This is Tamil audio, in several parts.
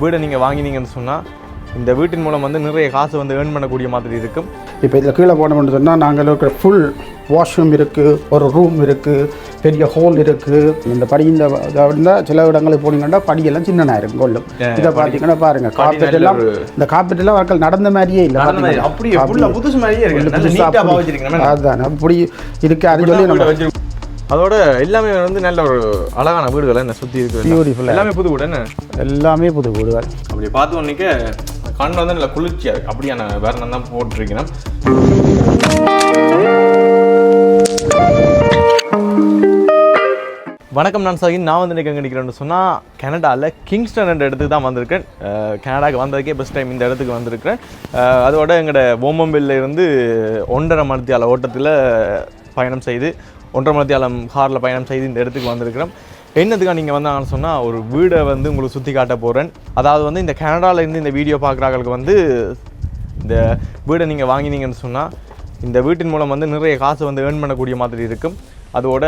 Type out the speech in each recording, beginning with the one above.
வீடை நீங்கள் வாங்கினீங்கன்னு சொன்னால் இந்த வீட்டின் மூலம் வந்து நிறைய காசு வந்து ஏர்ன் பண்ணக்கூடிய மாதிரி இருக்கும். இப்போ இதில் கீழே போனோம்னு சொன்னால் நாங்கள் இருக்கிற ஃபுல் வாஷ்ரூம் இருக்குது ஒரு ரூம் இருக்குது பெரிய ஹோல் இருக்குது இந்த படி இந்த இருந்தால் சில இடங்களுக்கு போனீங்கன்னா படியெல்லாம் சின்னனா இருக்கும் கொள்ளும் இதை பார்த்தீங்கன்னா பாருங்க கார்பெட் எல்லாம் இந்த கார்பெட் எல்லாம் நடந்த மாதிரியே இல்லை? அப்படியே புதுசு மாதிரியே இருக்கு. நல்ல புதுசா நீட்டாக அப்படி- பாவச்சிருக்கீங்க அதான் அப்படி இருக்கு அது சொல்லி நம்ம அதோட எல்லாமே வந்து நல்ல ஒரு அழகான வீடுகள் என்ன சுற்றி இருக்கு ஆ எல்லாமே புது வீடு என்ன? எல்லாமே புது வீடுகள் அப்படி பார்த்து உடனே கண் வந்து நல்ல குளிர்ச்சியாக இருக்கு. அப்படியான வேரணம் தான் போட்டிருக்கணும் வணக்கம் நான் சகின். நான் வந்து இன்றைக்கி எங்கே நிற்கிறேன்னு சொன்னால் கனடாவில் கிங்ஸ்டன் என்ற இடத்துக்கு தான் வந்திருக்கேன். அஹ் கனடாக்கு வந்ததுக்கே ஃபஸ்ட் டைம் இந்த இடத்துக்கு வந்திருக்கிறேன். அதோட எங்களோட ஓமம்பில்ல இருந்து ஒன்றரை மணித்தியால ஓட்டத்தில் பயணம் செய்து ஒன்றரை மணித்தியாலம் காரில் பயணம் செய்து இந்த இடத்துக்கு வந்திருக்கிறோம். என்னதுக்காக நீங்கள் வந்தாங்கன்னு சொன்னால் ஒரு வீடை வந்து உங்களுக்கு சுற்றி காட்ட போகிறேன் அதாவது வந்து இந்த கனடாவிலேருந்து இந்த வீடியோ பார்க்குறாங்களுக்கு வந்து இந்த வீடை நீங்கள் வாங்கினீங்கன்னு சொன்னால் இந்த வீட்டின் மூலம் வந்து நிறைய காசு வந்து ஏர்ன் பண்ணக்கூடிய மாதிரி இருக்கும். அதோட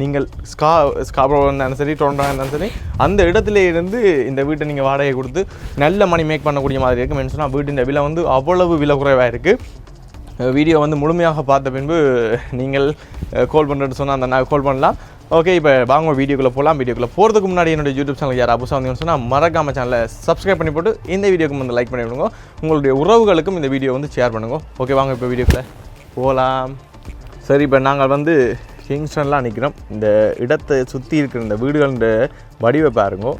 நீங்கள் ஸ்கா ஸ்காப்ரோ இருந்தாலும் சரி டொரண்டோ இருந்தாலும் சரி அந்த இடத்துல இருந்து இந்த வீட்டை நீங்கள் வாடகை கொடுத்து நல்ல மணி மேக் பண்ணக்கூடிய மாதிரி இருக்கும். சொன்னால் வீட்டின் விலை வந்து அவ்வளவு விலை குறைவாக இருக்குது வீடியோ வந்து முழுமையாக பார்த்த பின்பு நீங்கள் கால் பண்ணுறேன்னு சொன்னால் அந்த நான் கால் பண்ணலாம். ஓகே இப்போ வாங்க வீடியோக்குள்ளே போகலாம் வீடியோக்குள்ளே போகிறதுக்கு முன்னாடி என்னோட யூடியூப் சேனல் யார் அபுசா வந்தீங்கன்னு சொன்னால் மறக்காம சேனலை சப்ஸ்கிரைப் பண்ணி போட்டு இந்த வீடியோக்கு வந்து லைக் பண்ணி விடுங்க. உங்களுடைய உறவுகளுக்கும் இந்த வீடியோ வந்து ஷேர் பண்ணுங்க. ஓகே வாங்க இப்போ வீடியோக்குள்ளே போகலாம் சரி இப்போ நாங்கள் வந்து கிங்ஸ்டன்லாம் நிற்கிறோம் இந்த இடத்தை சுற்றி இருக்கிற இந்த வீடுகளோட வடிவை பாருங்க.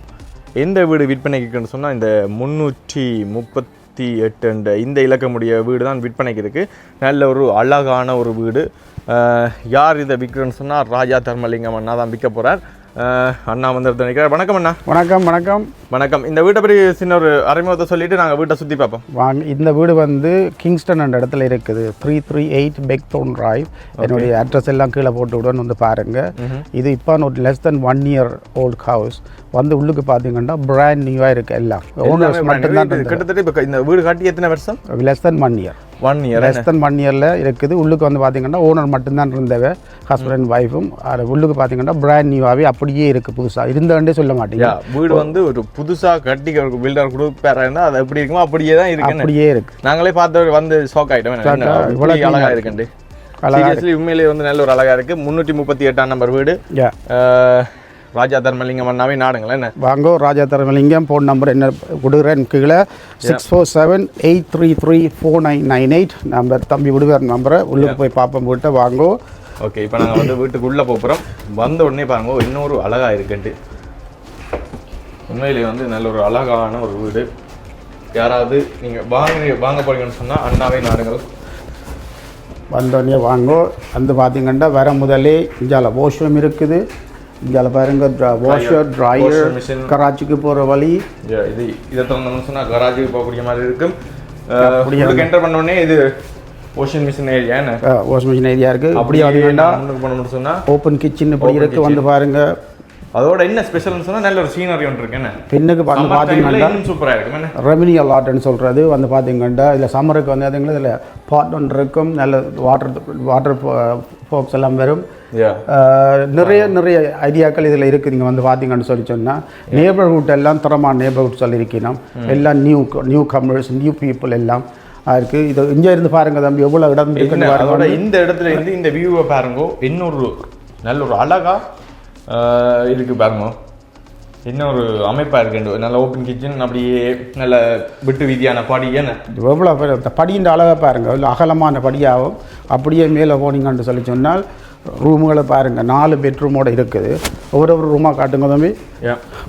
எந்த வீடு விற்பனைக்குன்னு இருக்குன்னு சொன்னால் இந்த முந்நூற்றி முப்பத்தி எட்டு என்ற இந்த இலக்கமுடைய வீடு தான் விற்பனைக்கு இருக்குது நல்ல ஒரு அழகான ஒரு வீடு. யார் இதை விற்கிறேன்னு சொன்னால் ராஜா தர்மலிங்கம் அண்ணா தான் விற்க போகிறார் அண்ணா வந்து நிற்கிறார் வணக்கம் அண்ணா. வணக்கம் வணக்கம். வணக்கம். இந்த வீட்டை பற்றி சின்ன ஒரு அறிமுகத்தை சொல்லிட்டு நாங்கள் வீட்டை சுற்றி பார்ப்போம். வாங்க இந்த வீடு வந்து கிங்ஸ்டன் என்ற இடத்துல இருக்குது. Three three eight Beckton drive என்னுடைய அட்ரஸ் எல்லாம் கீழே போட்டு விடுன்னு வந்து பாருங்க. இது இப்போ ஒரு less than one year old house வந்து உள்ளுக்கு பார்த்தீங்கன்னா பிராண்ட் நியூவாக இருக்கு எல்லாம். ஓனர்ஸ் மட்டும்தான் கிட்டத்தட்ட இப்போ இந்த வீடு காட்டி எத்தனை வருஷம்? Less than one year one year less than one இயரில் இருக்குது. உள்ளுக்கு வந்து பார்த்தீங்கன்னா ஓனர் மட்டும்தான் இருந்தவ ஹஸ்பண்ட் ஒய்ஃபும் அது உள்ளுக்கு பார்த்தீங்கன்னா பிராண்ட் நியூவாகவே அப்படியே இருக்குது புதுசாக இருந்தவண்டே சொல்ல மாட்டீங்க. வீடு வந்து ஒரு புதுசா கட்டி பில்டர் கொடுப்பாரா இருந்தா அது எப்படி இருக்குமோ அப்படியே தான் இருக்கு அப்படியே இருக்குது நாங்களே பார்த்து வந்து ஷாக் ஆயிட்டோம் என்ன, என்ன, ஆ, இப்படி இவ்வளவு அழகா இருக்குண்டு சீரியஸ்லி உண்மையிலேயே வந்து நல்ல ஒரு அழகா இருக்கு. முந்நூற்றி முப்பத்தி எட்டாம் நம்பர் வீடு. ராஜா தர்மலிங்கம் அண்ணாவே நாடுங்களேன் என்ன? வாங்கோ ராஜா தரமலிங்கம் ஃபோன் நம்பர் என்ன கொடுக்குறேன் கீழே. Six four seven eight three three four nine nine eight number தம்பி விடுவார் நம்பரை. உள்ளுக்கு போய் பார்ப்போம் போட்டு வாங்கோ. ஓகே இப்போ நாங்கள் வந்து வீட்டுக்குள்ளே போகிறோம் வந்த உடனே பாருங்க இன்னொரு அழகா இருக்குன்ட்டு. உண்மையிலேயே வந்து நல்ல ஒரு அழகான ஒரு வீடு. யாராவது நீங்கள் வாங்க வாங்க போறீங்கன்னு சொன்னால் அண்ணாவே நாடுங்கள். வந்தோடனே வாங்கோ. வந்து பார்த்தீங்கன்னா வர முதலே இஞ்சால வாஷ்ரூம் இருக்குது. இஞ்சால பாருங்க வாஷர் ட்ரையர். கராச்சிக்கு போகிற வழி இது இதை திறந்தோம்னு சொன்னால் கராஜுக்கு போகக்கூடிய மாதிரி இருக்கும். உங்களுக்கு என்டர் பண்ண உடனே இது வாஷிங் மிஷின் ஏரியா என்ன? வாஷிங் மிஷின் ஏரியா இருக்குது வந்தீங்கன்னா வந்தீங்கன்னா முன்னுக்கு போனோம்னு சொன்னால் ஓப்பன் கிச்சன் இப்படி இருக்கு வந்து பாருங்க. அதோட என்ன ஸ்பெஷல்னு சொன்னால் நல்ல ஒரு சீனரி ஒன்று இருக்கு. என்ன? பின்னுக்கு வந்து ல பார்த்தீங்கன்னா சூப்பராக இருக்கும். என்ன? ரெவன்யூ அலாட்னு சொல்கிறது வந்து பார்த்தீங்கன்னா இதில் சம்மருக்கு வந்து அதுங்களா இதில் பாட் ஒன்று இருக்கும். நல்ல வாட்டர் வாட்டர் ஃபோக்ஸ் எல்லாம் வரும். நிறைய நிறைய ஐடியாக்கள் இதில் இருக்குது. நீங்கள் வந்து பார்த்தீங்கன்னு சொல்லி சொன்னால் நேபர்ஹுட் எல்லாம் தரமான நேபர்ஹுட் சொல்லியிருக்கணும். எல்லாம் new new commerce new people எல்லாம் இருக்குது இது இங்கே இருந்து பாருங்க தம்பி எவ்வளோ இடம் இருக்குன்னு பாருங்க. இந்த இடத்துல இருந்து இந்த வியூவை பாருங்க. இன்னொரு நல்ல ஒரு அழகா ஆஹ், இருக்கு பாருங்க. இன்னொரு அமைப்பா இருக்கு. நல்ல ஓப்பன் கிச்சன் அப்படியே நல்ல விட்டு வீதியான பாடி என்ன? எவ்வளோ பேர் இந்த படியின் அழகாக பாருங்க. இல்லை அகலமான படியாகும். அப்படியே மேலே போனீங்கன்னு சொல்லி சொன்னால் ரூமுகளை பாருங்கள் நாலு பெட்ரூமோட இருக்குது. ஒவ்வொரு ஒரு ரூமாக காட்டுங்க தம்பி.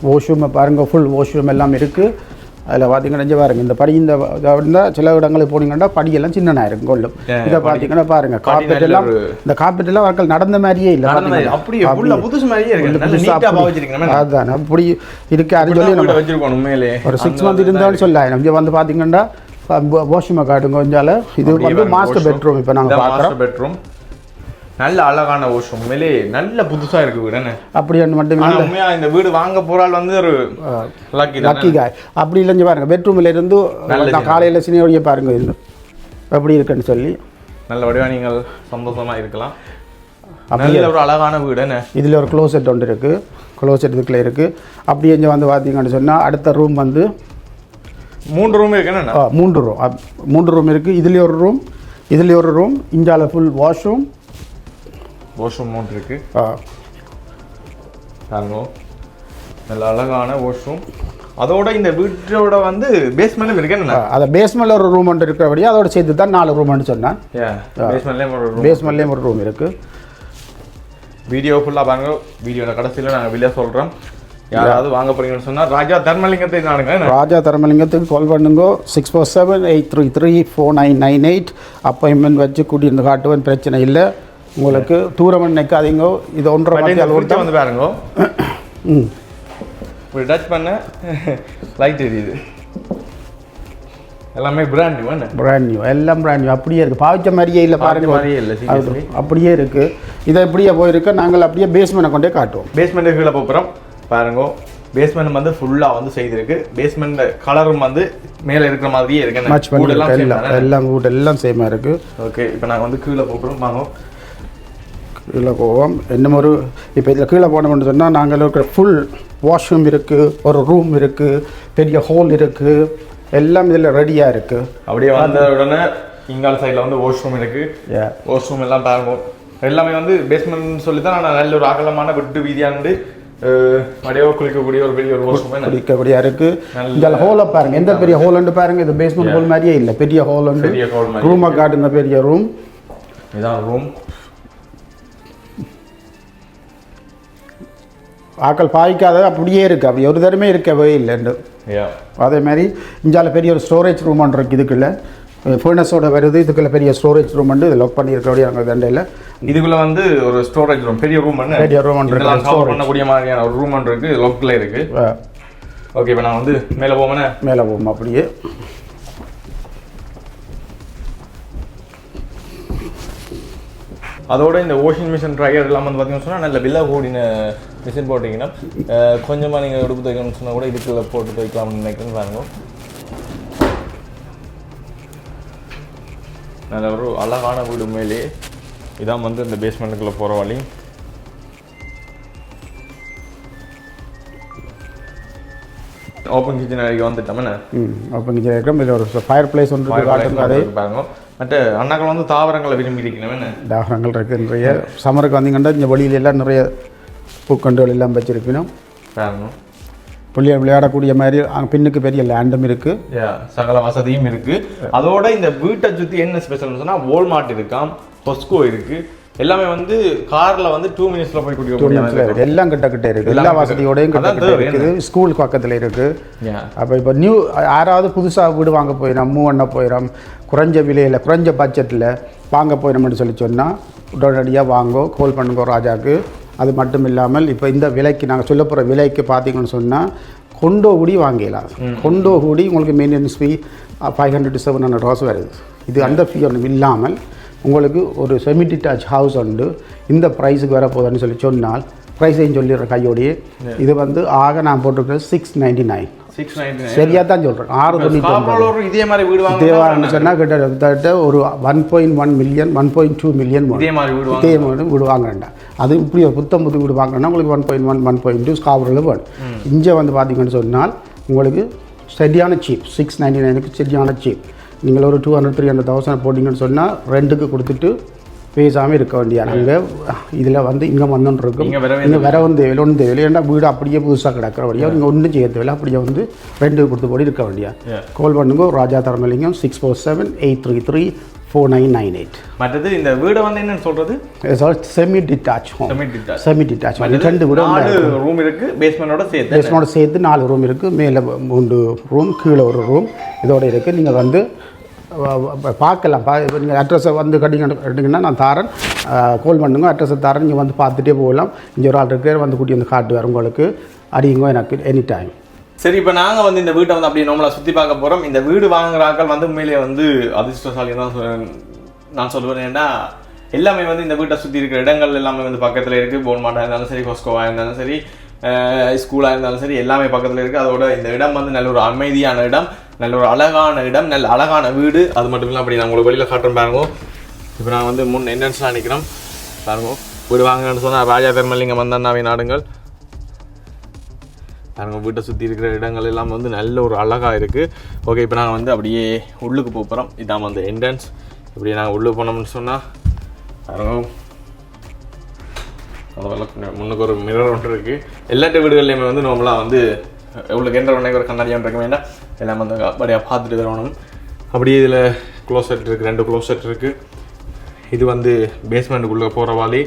வாஷ்ரூமை பாருங்கள் ஃபுல் வாஷ்ரூம் எல்லாம் இருக்குது அதில் பார்த்தீங்கன்னா இங்க பாருங்க இந்த படி இந்த இருந்தால் சில இடங்களுக்கு போனீங்கன்னா படியெல்லாம் சின்னனா இருக்கும் கொள்ளும் இதை பார்த்தீங்கன்னா பாருங்க படி கார்பெட் எல்லாம் இந்த கார்பெட் எல்லாம் மக்கள் நடந்த மாதிரியே இல்லை ஃபுல்லா புதுசு மாதிரியே இருக்கு. நீட்டா அப்படி- பாவச்சிருக்கீங்க அதான் அப்படி இருக்கு அது சொல்லி நம்ம ஒரு சிக்ஸ் மந்த் இருந்தாலும் சொல்லலாம். இங்கே வந்து பார்த்தீங்கன்னா வாஷ்ரூமை காட்டுங்க கொஞ்சால. இது வந்து மாஸ்டர் பெட்ரூம் இப்போ நாங்கள் பார்க்குறோம் பெட்ரூம் நல்ல அழகான வாஷ்ரூம் உண்மையிலே நல்ல புதுசா இருக்கு வீடு அப்படி மட்டும் ஆனா உண்மையா இந்த வீடு வாங்க போறாள் வந்து ஒரு லக்கி லக்கி காய் அப்படி இல்லைங்க பாருங்க. பெட்ரூமில் இருந்து காலையில் சினியோடைய பாருங்க இது. எப்படி இருக்குன்னு சொல்லி. நல்ல வடிவா நீங்கள் சந்தோஷமா இருக்கலாம். நல்ல ஒரு அழகான வீடு என்ன? இதில் ஒரு க்ளோசெட் ஒன்று இருக்குது க்ளோசெட் இதுக்குள்ள இருக்குது அப்படியே இங்கே வந்து பார்த்தீங்கன்னு சொன்னால் அடுத்த ரூம் வந்து மூன்று ரூம் இருக்கு என்ன ஆ, மூன்று ரூம் மூன்று ரூம் இருக்குது இதுலேயே ஒரு ரூம் இதுலேயே ஒரு ரூம் இந்தியாவில் ஃபுல் வாஷ்ரூம் வாஷ்ரூம் மூன்று இருக்கு. பாருங்க நல்ல அழகான வாஷ்ரூம் அதோட இந்த வீட்டோட வந்து பேஸ்மெண்ட்டும் இருக்கு என்ன அதை பேஸ்மெண்ட்டில் ஒரு ரூம் ஒன்று இருக்கிறபடியே அதோட சேர்த்து தான் நாலு ரூம்னு சொன்னேன். பேஸ்மெண்ட்லேயும் ஒரு ரூம் ரூம் இருக்குது வீடியோ ஃபுல்லாக பாருங்க. வீடியோட கடைசியில் நாங்கள் வெளியே சொல்கிறோம் யாராவது வாங்க போறீங்கன்னு சொன்னால் ராஜா தர்மலிங்கத்தை நானுங்க? ராஜா தரமலிங்கத்துக்கு கால் பண்ணுங்கோ. Six four seven eight three three four nine nine eight appointment வச்சு கூட்டியிருந்து காட்டுவேன். பிரச்சனை இல்லை. உங்களுக்கு தூரம் நிற்காதீங்கோ இது ஒன்றரை fridge வந்து பாருங்க. ம். இப்படி டச் பண்ண லைட் எரியுது. எல்லாமே பிராண்ட் நியூ பிராண்ட் நியூ எல்லாம் பிராண்ட் நியூ அப்படியே இருக்குது பாவிச்ச மாதிரியே இல்லை பாருங்க. மாதிரியே இல்லை அப்படியே இருக்குது இதை இப்படியே போயிருக்கு. நாங்கள் அப்படியே பேஸ்மெண்ட்டை கொண்டே காட்டுவோம். பேஸ்மெண்ட் கீழே போகிறோம் பாருங்க. பேஸ்மெண்ட் வந்து ஃபுல்லாக வந்து செய்திருக்கு. பேஸ்மெண்ட் கலரும் வந்து மேலே இருக்கிற மாதிரியே இருக்கு. இருக்கு. எல்லாம் எல்லாம் வீட்டு எல்லாம் சேமாக இருக்குது ஓகே இப்போ நாங்கள் வந்து கீழே போகிறோம் வாங்க. கீழே போவோம். ஒரு இப்போ இதில் கீழே போனோம்னு சொன்னால் நாங்கள் இருக்கிற ஃபுல் வாஷ்ரூம் இருக்குது ஒரு ரூம் இருக்குது பெரிய ஹோல் இருக்குது எல்லாம் இதில் ரெடியாக இருக்குது அப்படியே வந்த உடனே இங்கால சைடில் வந்து வாஷ்ரூம் இருக்கு. வாஷ்ரூம் எல்லாம் பாருங்க எல்லாமே வந்து பேஸ்மெண்ட் சொல்லி தான் நான் நல்ல ஒரு அகலமான விட்டு வீதியாண்டு அப்படியே குளிக்கக்கூடிய ஒரு பெரிய ஒரு வாஷ்ரூம் என்ன? குடிக்கக்கூடியா இருக்குது இதில் ஹோலை பாருங்கள் எந்த பெரிய ஹோலுண்டு பாருங்கள் இது பேஸ்மெண்ட் ஹோல் மாதிரியே இல்லை. பெரிய ஹோல் உண்டு ஹோல் ரூமை காட்டுங்க பெரிய ரூம் இதான் ரூம் ஆக்கள் பாய்க்காத அப்படியே இருக்குது அப்படி ஒரு தரமே இருக்கவே இல்லைண்டு அதே மாதிரி இந்தியாவில் பெரிய ஒரு ஸ்டோரேஜ் ரூம் ஒன்று இருக்குது இதுக்குள்ள. ஃபர்னஸோட வருது. இதுக்குள்ள பெரிய ஸ்டோரேஜ் ரூம் வந்து இது லாக் பண்ணியிருக்கக்கூடிய அங்கே தண்டையில் இதுக்குள்ள வந்து ஒரு ஸ்டோரேஜ் ரூம் பெரிய ரூம் பெரிய storage. பண்ணக்கூடிய மாதிரியான ஒரு ரூம் ஒன்று இருக்கு. லொக்கில் இருக்கு. ஓகே இப்போ நான் வந்து மேலே போவேனே மேலே போகும் அப்படியே. அதோட இந்த வாஷிங் மிஷின் ட்ரையர் எல்லாம் வந்து பார்த்தீங்கன்னு சொன்னால் நல்ல விலை கூடின மிஷின் போட்டிங்கன்னா அஹ், கொஞ்சமா நீங்கள் எடுப்பு தைக்கணும்னு சொன்னால் கூட இதுக்குள்ள போட்டு தைக்கலாம்னு நினைக்கிறேன்னு பாருங்க. நல்ல ஒரு அழகான வீடு மேலே. இதான் வந்து இந்த பேஸ்மெண்ட்டுக்குள்ளே போகிற வழி. ஓப்பன் கிச்சன் அறைக்கு வந்துட்டோம்னா இங்கே இருக்கிறோம் இதில் ஒரு ஃபயர் பிளேஸ் ஒன்று பாருங்க. மற்ற அண்ணாக்கள் வந்து தாவரங்களை விரும்பி இருக்கணும் என்ன? தாகரங்கள் இருக்குது நிறைய. சம்மருக்கு வந்தீங்கன்னா இந்த வழியில எல்லாம் நிறைய பூக்கண்டுகள் எல்லாம் வச்சிருக்கணும். பாருங்க பிள்ளைய விளையாடக்கூடிய மாதிரி அங்க பின்னுக்கு பெரிய லேண்டும் இருக்குது சகல வசதியும் இருக்கு. அதோட இந்த வீட்டை சுத்தி என்ன ஸ்பெஷல் சொன்னா வால்மார்ட் இருக்காம் பொஸ்கோ இருக்கு. எல்லாமே வந்து கார்ல வந்து டூ மினிட்ஸ்ல போய் குடிக்க எல்லாம் கிட்ட கிட்ட இருக்குது எல்லா வசதியோடையும் கிட்ட கிட்ட இருக்குது. ஸ்கூல் பக்கத்தில் இருக்குது Yeah. அப்போ இப்போ நியூ யாராவது புதுசாக வீடு வாங்க போயிடும் மூவ் பண்ண போயிடும் குறைஞ்ச விலையில் குறைஞ்ச பட்ஜெட்டில் வாங்க போயிடணும்னு சொல்லி சொன்னால் உடனடியாக வாங்கோ கால் பண்ணுங்க ராஜாக்கு. அது மட்டும் இல்லாமல் இப்போ இந்த விலைக்கு நாங்கள் சொல்ல போகிற விலைக்கு பார்த்தீங்கன்னு சொன்னால் கொண்டோ கூடி வாங்கிடலாம். கொண்டோ கூடி உங்களுக்கு maintenance fee five hundred to seven hundred hours வருது. இது அந்த ஃபீ ஒன்றும் இல்லாமல் உங்களுக்கு ஒரு செமி டிட்டாச் ஹவுஸ் உண்டு. இந்த ப்ரைஸுக்கு வரப்போகுதுன்னு சொல்லி சொன்னால் ப்ரைஸையும் சொல்லிடுற கையோடையே. இது வந்து ஆக நான் போட்டிருக்கிறது சிக்ஸ் நைன்டி நைன் சரியாக தான் சொல்கிறேன் ஆறு தொண்ணூற்றி இதே மாதிரி வீடு வாங்க தேவாரன்னு சொன்னால் கிட்டத்தட்ட ஒரு one point one million one point two million இதே மாதிரி வீடு இதே மாதிரி வீடு வாங்குறேன்டா அது இப்படி ஒரு புத்தம் புது வீடு வாங்கினா உங்களுக்கு one point one one point two ஸ்காவரில் வேணும் இங்கே வந்து பார்த்தீங்கன்னு சொன்னால் உங்களுக்கு சரியான சீப் சிக்ஸ் நைன்டி நைனுக்கு சரியான சீப் நீங்கள் ஒரு two hundred three hundred thousand போட்டிங்கன்னு சொன்னால் ரெண்டுக்கு கொடுத்துட்டு பேசாமல் இருக்க வேண்டிய அங்கே இதில் வந்து இங்கே வந்துன்னு இருக்கும் இங்க வர வந்து தேவையில்லை ஒன்றும் தேவையில்லை ஏன்னா வீடு அப்படியே புதுசாக கிடக்கிற வழியாக நீங்கள் ஒன்றும் செய்ய தேவையில்லை. அப்படியே வந்து ரெண்டு கொடுத்து போடி இருக்க வேண்டியா. கால் பண்ணுங்க. Raja Dharmalingam six four seven eight three three four nine nine eight மற்றது இந்த வீடை வந்து என்னன்னு சொல்றது? Semi detach home. Semi detach ரெண்டு வீடு ரூம் இருக்கு. பேஸ்மெண்டோட சேர்த்து. பேஸ்மோட சேர்த்து நாலு ரூம் இருக்குது மேலே மூன்று ரூம் கீழே ஒரு ரூம் இதோட இருக்குது நீங்கள் வந்து பார்க்கலாம். பா நீங்கள் அட்ரஸை வந்து கட்டிங்க கட்டிங்கன்னா நான் தாரன். கால் பண்ணுங்க. அட்ரஸை தாரன். நீங்கள் வந்து பார்த்துட்டே போகலாம். இங்கே ஒரு ஆள் இருக்கிற வந்து கூட்டி வந்து காட்டுவார் உங்களுக்கு. அடியுங்க எனக்கு எனி டைம் சரி இப்போ நாங்கள் வந்து இந்த வீட்டை வந்து அப்படியே நம்மளை சுற்றி பார்க்க போகிறோம் இந்த வீடு வாங்குற ஆட்கள் வந்து உண்மையிலேயே வந்து அதிர்ஷ்டசாலி தான் சொல்கிறேன் நான் சொல்லுவேன். ஏன்னா எல்லாமே வந்து இந்த வீட்டை சுற்றி இருக்கிற இடங்கள் எல்லாமே வந்து பக்கத்தில் இருக்குது போன்மாட்டாக இருந்தாலும் சரி கொஸ்கோவாக இருந்தாலும் சரி. ஸ்கூலாக இருந்தாலும் சரி எல்லாமே பக்கத்தில் இருக்குது அதோட இந்த இடம் வந்து நல்ல ஒரு அமைதியான இடம் நல்ல ஒரு அழகான இடம் நல்ல அழகான வீடு. அது மட்டும் இல்லை அப்படி நான் உங்களுக்கு வெளியில் காட்டுறேன் பாருங்க. இப்போ நான் வந்து முன் என்ட்ரன்ஸ்லாம் நிற்கிறோம் பாருங்க. வீடு வாங்கணும்னு சொன்னால் ராஜா பெருமலிங்கம் வந்தாவே நாடுங்கள். பாருங்க வீட்டை சுற்றி இருக்கிற இடங்கள் எல்லாம் வந்து நல்ல ஒரு அழகாக இருக்குது ஓகே இப்போ நாங்கள் வந்து அப்படியே உள்ளுக்கு போக போகிறோம் இதான் வந்து என்ட்ரன்ஸ் இப்படி நாங்கள் உள்ளே போனோம்னு சொன்னால் பாருங்க. அதெல்லாம் முன்னுக்கு ஒரு மிரர் ஒன்று இருக்குது எல்லாட்ட வீடுகள்லையுமே வந்து நார்மலாக வந்து உங்களுக்கு எந்த உடனே ஒரு கண்ணாடி ஒன்று எல்லாம் வந்து அப்படியே பார்த்துட்டு வரணும் அப்படியே இதில் க்ளோசெட் இருக்குது ரெண்டு க்ளோசெட் இருக்குது இது வந்து பேஸ்மெண்ட்டுக்குள்ளே போகிற வாலி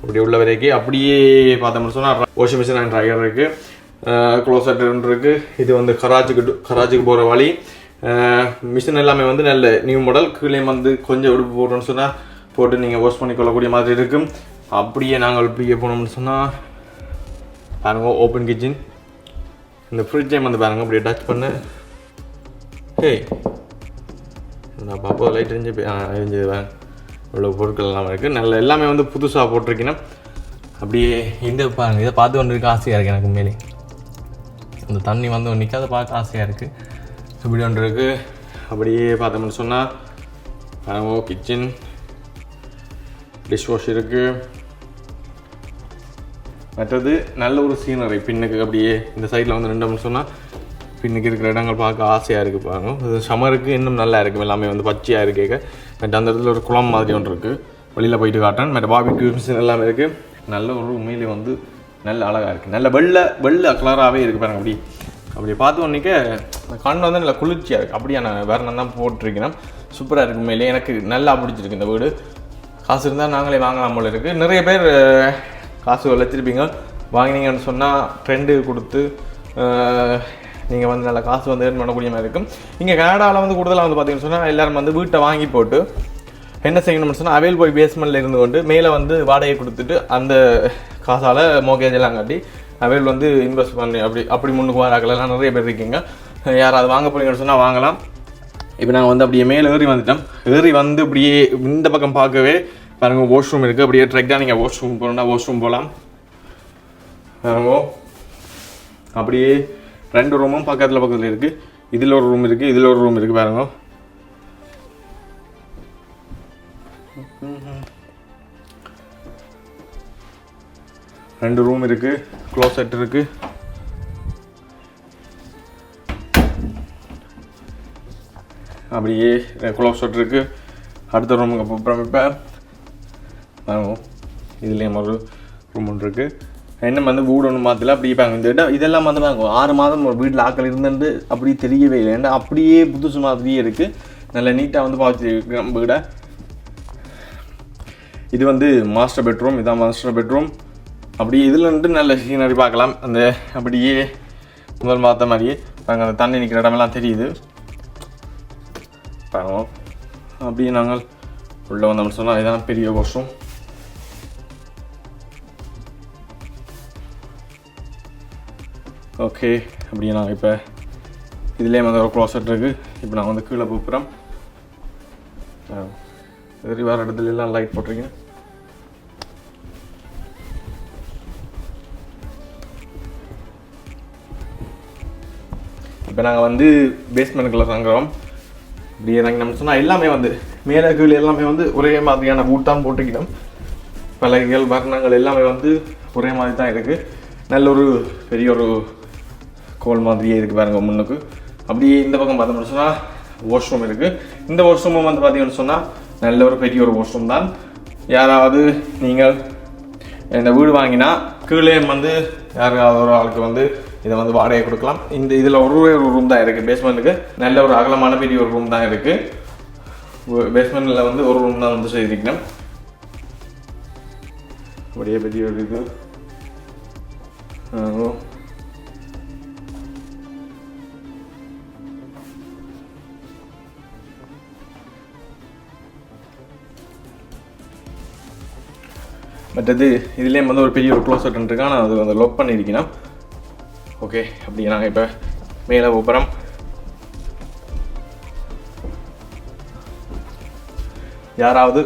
அப்படி உள்ள வரைக்கும் அப்படியே பார்த்தோம்னு சொன்னால் வாஷிங் மிஷின் அண்ட் ட்ரையர் இருக்குது க்ளோசெட் ஒன்று இருக்குது இது வந்து கராஜுக்கு டு- கராஜுக்கு போகிற வழி மிஷின் எல்லாமே வந்து நல்ல நியூ மாடல் கீழே வந்து கொஞ்சம் உடுப்பு போட்டோன்னு சொன்னால் போட்டு நீங்கள் வாஷ் பண்ணிக்கொள்ளக்கூடிய மாதிரி இருக்கும். அப்படியே நாங்கள் இப்படியே போனோம்னு சொன்னால் பாருங்க ஓப்பன் கிச்சன் இந்த ஃப்ரிட்ஜை வந்து பாருங்க அப்படியே டச் பண்ணு. ஹே நான் பாப்பா லைட் எரிஞ்சு எரிஞ்சது வேன் இவ்வளோ பொருட்கள் எல்லாம் இருக்குது நல்ல எல்லாமே வந்து புதுசாக போட்டிருக்கீங்கன்னா அப்படியே இந்த பாருங்க இதை பார்த்து கொண்டு இருக்க ஆசையாக இருக்குது எனக்கு மேலே இந்த தண்ணி வந்து நிற்காத பார்க்க ஆசையாக இருக்குது இப்படி ஒன்று இருக்குது அப்படியே பார்த்தோம்னு சொன்னால் கிச்சன் டிஷ் வாஷ் இருக்குது மற்றது நல்ல ஒரு சீனரி பின்னுக்கு அப்படியே இந்த சைடில் வந்து ரெண்டோம்னு சொன்னால் பின்னுக்கு இருக்கிற இடங்கள் பார்க்க ஆசையாக இருக்குது பாருங்க. சமருக்கு இன்னும் நல்லா இருக்கும். எல்லாமே வந்து பச்சையாக இருக்கேக்க மற்ற அந்த இடத்துல ஒரு குளம் மாதிரி ஒன்று இருக்குது வெளியில் போயிட்டு காட்டுறேன். மற்ற பாபி மிஷின் எல்லாமே இருக்குது நல்ல ஒரு உண்மையிலே வந்து நல்ல அழகாக இருக்குது நல்ல வெள்ளை வெள்ளை கலராகவே இருக்குது பாருங்க. அப்படி அப்படி பார்த்து அந்த கண் வந்து நல்லா குளிர்ச்சியாக இருக்குது அப்படியே நான் வேறு நான் தான் போட்டிருக்கிறேன். சூப்பராக இருக்கு உண்மையிலே. எனக்கு நல்லா பிடிச்சிருக்கு இந்த வீடு. காசு இருந்தால் நாங்களே வாங்கலாம் போல இருக்குது நிறைய பேர் காசு வச்சிருப்பீங்க வாங்கினீங்கன்னு சொன்னால் ட்ரெண்டு கொடுத்து நீங்கள் வந்து நல்ல காசு வந்து earn பண்ணக்கூடிய மாதிரி இருக்கும். இங்கே கனடாவில் வந்து கூடுதலாக வந்து பார்த்தீங்கன்னு சொன்னால் எல்லோரும் வந்து வீட்டை வாங்கி போட்டு என்ன செய்யணும்னு சொன்னால் அவைல் போய் பேஸ்மெண்ட்டில் இருந்து கொண்டு மேலே வந்து வாடகை கொடுத்துட்டு அந்த காசால் மோகேஜ் எல்லாம் காட்டி அவைல் வந்து இன்வெஸ்ட் பண்ணி அப்படி அப்படி முன்னுக்கு வராக்கலாம் நிறைய பேர் இருக்கீங்க. யாராவது வாங்க போகிறீங்கன்னு சொன்னால் வாங்கலாம். இப்போ நாங்கள் வந்து அப்படியே மேலே ஏறி வந்துட்டோம். ஏறி வந்து அப்படியே இந்த பக்கம் பார்க்கவே பாருங்க வாஷ்ரூம் இருக்குது அப்படியே ட்ரெக்டாக நீங்கள் வாஷ்ரூம் போகணுன்னா வாஷ்ரூம் போகலாம் பாருங்க. அப்படியே ரெண்டு ரூமும் பக்கத்தில் பக்கத்தில் இருக்குது இதில் ஒரு ரூம் இருக்குது இதில் ஒரு ரூம் இருக்குது பாருங்க. ரெண்டு ரூம் இருக்குது க்ளோசெட் இருக்குது அப்படியே க்ளோசெட் இருக்குது அடுத்த ரூமுக்கு அப்புறம் இப்போ இதுலேயும் ஒரு ரூம் ஒன்று இருக்குது என்ன வந்து வீடு ஒன்று மாற்றல அப்படி பாங்க இந்த இடம் இதெல்லாம் வந்து பாருங்க ஆறு மாதம் ஒரு வீட்டில் ஆக்கள் இருந்துட்டு அப்படி தெரியவே இல்லை. ஏன்னா அப்படியே புதுசு மாதிரியே இருக்குது நல்ல நீட்டாக வந்து பார்த்து நம்ம வீடை. இது வந்து மாஸ்டர் பெட்ரூம் இதான் மாஸ்டர் பெட்ரூம் அப்படியே இதில் நல்ல சீனரி பார்க்கலாம். அந்த அப்படியே முதல் பார்த்த மாதிரியே. பாருங்க அந்த தண்ணி நிற்கிற இடமெல்லாம் தெரியுது. பாருங்க. அப்படியே நாங்கள் உள்ளே வந்தோம்னு சொன்னால் இதான் பெரிய கோஷம் ஓகே அப்படியே நாங்கள் இப்போ இதுலேயே வந்து ஒரு க்ளோசட் இருக்குது இப்போ நான் வந்து கீழே போகிறோம் சரி வேறு இடத்துல எல்லாம் லைட் போட்டிருக்கேன் இப்போ நாங்கள் வந்து பேஸ்மெண்ட்டுக்குள்ளே தங்குறோம். இப்படி இறங்கினோம்னு சொன்னால் எல்லாமே வந்து மேலே கீழே எல்லாமே வந்து ஒரே மாதிரியான பூட் தான் போட்டுக்கிட்டோம். பலகைகள் வர்ணங்கள் எல்லாமே வந்து ஒரே மாதிரி தான் இருக்குது நல்ல ஒரு பெரிய ஒரு கோல் மாதிரியே இருக்குது பாருங்க முன்னுக்கு. அப்படியே இந்த பக்கம் பார்த்தோம்னு சொன்னால் வாஷ்ரூம் இருக்குது இந்த வாஷ்ரூமும் வந்து பார்த்தீங்கன்னு சொன்னால் நல்ல ஒரு பெரிய ஒரு வாஷ்ரூம் தான். யாராவது நீங்கள் இந்த வீடு வாங்கினா கீழே வந்து யாராவது ஒரு ஆளுக்கு வந்து இதை வந்து வாடகை கொடுக்கலாம். இந்த இதில் ஒரு ஒரு ரூம் தான் இருக்குது பேஸ்மெண்ட்டுக்கு நல்ல ஒரு அகலமான பெரிய ஒரு ரூம் தான் இருக்குது பேஸ்மெண்ட்டில் வந்து ஒரு ரூம் தான் வந்து செய்திருக்கணும். அப்படியே பெரிய ஒரு இது. பட் இது இதுலேயும் வந்து ஒரு பெரிய ஒரு க்ளோஸ் க்ளோசட் இருக்கு. ஆனால் அது வந்து லொக் பண்ணியிருக்கணும் ஓகே அப்படி நாங்கள் இப்போ மேலே போகிறோம் யாராவது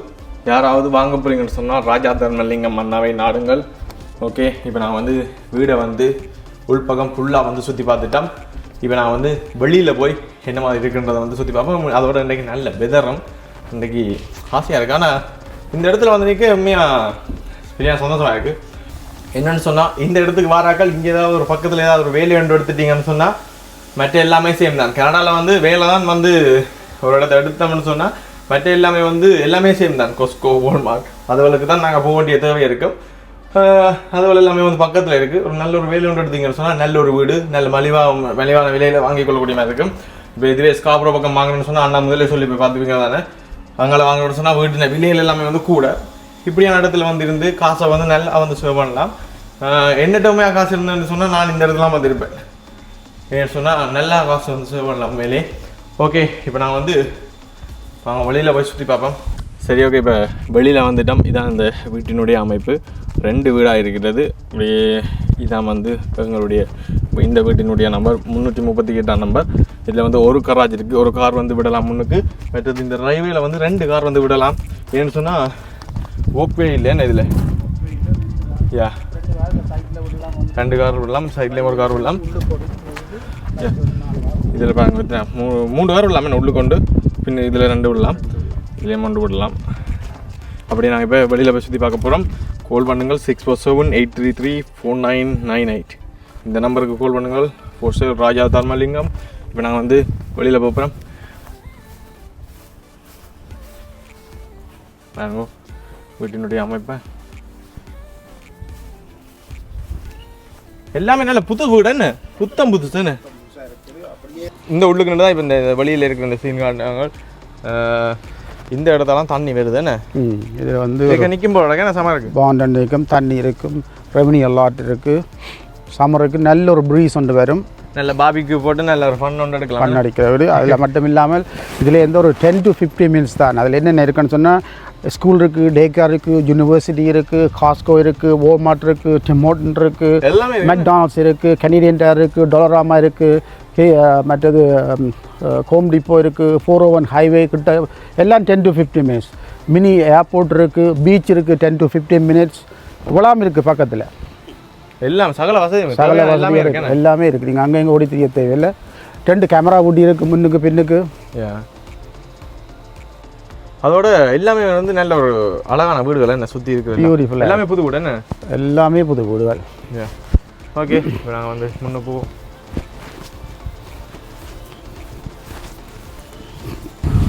யாராவது வாங்க போகிறீங்கன்னு சொன்னால் ராஜா தர்மலிங்கம் அண்ணாவை நாடுங்கள். ஓகே இப்போ நான் வந்து வீடை வந்து உள்பக்கம் ஃபுல்லாக வந்து சுற்றி பார்த்துட்டோம். இப்போ நான் வந்து வெளியில் போய் என்ன மாதிரி இருக்குன்றதை வந்து சுற்றி பார்ப்போம். அதோட இன்றைக்கி நல்ல வெதரம் இன்றைக்கி ஆசையாக இருக்கு. ஆனால் இந்த இடத்துல வந்து நிற்க உண்மையாக சரியா சந்தோஷமா இருக்கு. என்னன்னு சொன்னால் இந்த இடத்துக்கு வாராக்கள் இங்கே ஏதாவது ஒரு பக்கத்தில் ஏதாவது ஒரு வேலை ஒன்று எடுத்துட்டீங்கன்னு சொன்னால் மற்ற எல்லாமே சேம் தான். கனடாவில் வந்து வேலை தான் வந்து ஒரு இடத்த எடுத்தோம்னு சொன்னால் மற்ற எல்லாமே வந்து எல்லாமே சேம் தான். கொஸ்கோ ஓல்மார்க் அதுகளுக்கு தான் நாங்கள் போக வேண்டிய தேவை இருக்கும் அதுபோல் எல்லாமே வந்து பக்கத்தில் இருக்குது ஒரு நல்ல ஒரு வேலை ஒன்று எடுத்தீங்கன்னு சொன்னால் நல்ல ஒரு வீடு நல்ல மலிவாக மலிவான விலையில் வாங்கி கொள்ளக்கூடிய மாதிரி இருக்கும். இப்போ இதுவே ஸ்காப்ரோ பக்கம் வாங்கணும்னு சொன்னால் அண்ணா முதலே சொல்லி போய் பார்த்துப்பீங்க தானே. அங்கே வாங்கணும்னு சொன்னால் வீட்டில் விலைகள் எல்லாமே வந்து கூட. இப்படியான இடத்துல வந்து இருந்து காசை வந்து நல்லா வந்து சேவ் பண்ணலாம். என்ன என்னிட்டமே காசு இருந்தேன்னு சொன்னால் நான் இந்த இடத்துல வந்திருப்பேன். ஏன்னு சொன்னால் நல்லா காசு வந்து சேவ் பண்ணலாம் உண்மையிலே. ஓகே இப்போ நான் வந்து வாங்க வெளியில் போய் சுற்றி பார்ப்போம். சரி ஓகே இப்போ வெளியில் வந்துட்டோம். இதான் இந்த வீட்டினுடைய அமைப்பு. ரெண்டு வீடாக இருக்கிறது. அப்படியே இதான் வந்து எங்களுடைய இந்த வீட்டினுடைய நம்பர் முந்நூற்றி முப்பத்தி எட்டாம் நம்பர் இதில் வந்து ஒரு கராஜ் இருக்குது ஒரு கார் வந்து விடலாம் முன்னுக்கு. மற்றது இந்த ரயில்வேல வந்து ரெண்டு கார் வந்து விடலாம். ஏன்னு சொன்னால் ஓப்பே இல்லைன்னு இதில்? யா. ரெண்டு கார் விடலாம் சைட்லேயும் ஒரு கார் விடலாம். இதில் பாருங்க மூ மூணு கார் விடலாம் உள்ளு கொண்டு. பின் இதில் ரெண்டு விடலாம் இதுலேயும் கொண்டு விடலாம். அப்படியே நாங்கள் இப்போ வெளியில் போய் சுற்றி பார்க்க போகிறோம் கால் பண்ணுங்கள் six four seven eight three three four nine nine eight இந்த நம்பருக்கு கால் பண்ணுங்கள். Four seven Raja Dharmalingam. இப்போ நாங்கள் வந்து வெளியில் போகிறோம் பாருங்க வீட்டினுடைய அமைப்பை. எல்லாமே நல்ல புது வீடு என்ன? புத்தம் புதுசுன்னு இந்த உள்ளுக்கு தான் இப்போ இந்த வழியில் இருக்கிற இந்த சீன் காட்டுறாங்க. இந்த இடத்தெல்லாம் தண்ணி வருது என்ன? இதில் வந்து நிற்கும் போல என்ன சமம் இருக்கு? பாண்டன் இருக்கும் தண்ணி இருக்கும் ரெவன்யூ எல்லாட் இருக்குது சம்மருக்கு நல்ல ஒரு ப்ரீஸ் ஒன்று வரும். நல்ல பாபிக்கு போட்டு நல்ல ஒரு ஃபன் ஒன்று எடுக்கலாம். பண்ண அடிக்கிற வீடு. அதில் மட்டும் இல்லாமல் இதில் எந்த ஒரு டென் டு ஃபிஃப்டி மினிட்ஸ் தான். அதில் என்னென்ன இருக்குன்னு சொன்னால் ஸ்கூல் இருக்குது டேக்கார் இருக்குது யூனிவர்சிட்டி இருக்குது காஸ்கோ இருக்குது ஓமார்ட் இருக்குது டிமோட்டன் இருக்குது. மெக்டானல்ட்ஸ் இருக்குது கனேடியன் டயர் இருக்குது டொலராமா இருக்குது கே மற்றது ஹோம் டிப்போ இருக்குது ஃபோர் ஓ ஒன் ஹைவே கிட்ட எல்லாம் ten to fifty minutes mini airport இருக்குது பீச் இருக்குது டென் டு ஃபிஃப்டீன் மினிட்ஸ் இவ்வளோம் இருக்குது பக்கத்தில். எல்லாம் சகல வசதி சகல இருக்கு இருக்குது எல்லாமே இருக்குது நீங்கள் அங்கே இங்கே ஓடி தெரிய தேவையில்லை ரெண்டு கேமரா ஊட்டி இருக்குது முன்னுக்கு பின்னுக்கு. அதோட எல்லாமே வந்து நல்ல ஒரு அழகான வீடுகள். என்ன சுற்றி இருக்குது ஆ எல்லாமே புது வீடு என்ன? எல்லாமே புது வீடுகள் ஓகே இப்போ நாங்கள் வந்து முன்ன போவோம்.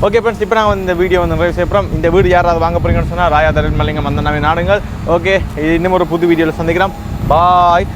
ஓகே ஃப்ரெண்ட்ஸ் இப்போ நான் இந்த வீடியோ வந்து நிறைவு செய்யப்படுறோம் இந்த வீடு யாராவது வாங்க போறீங்கன்னு சொன்னால் ராயா தரன் மல்லிங்கம் வந்தனாவே நாடுங்கள். ஓகே இன்னும் ஒரு புது வீடியோவில் சந்திக்கிறோம். பாய்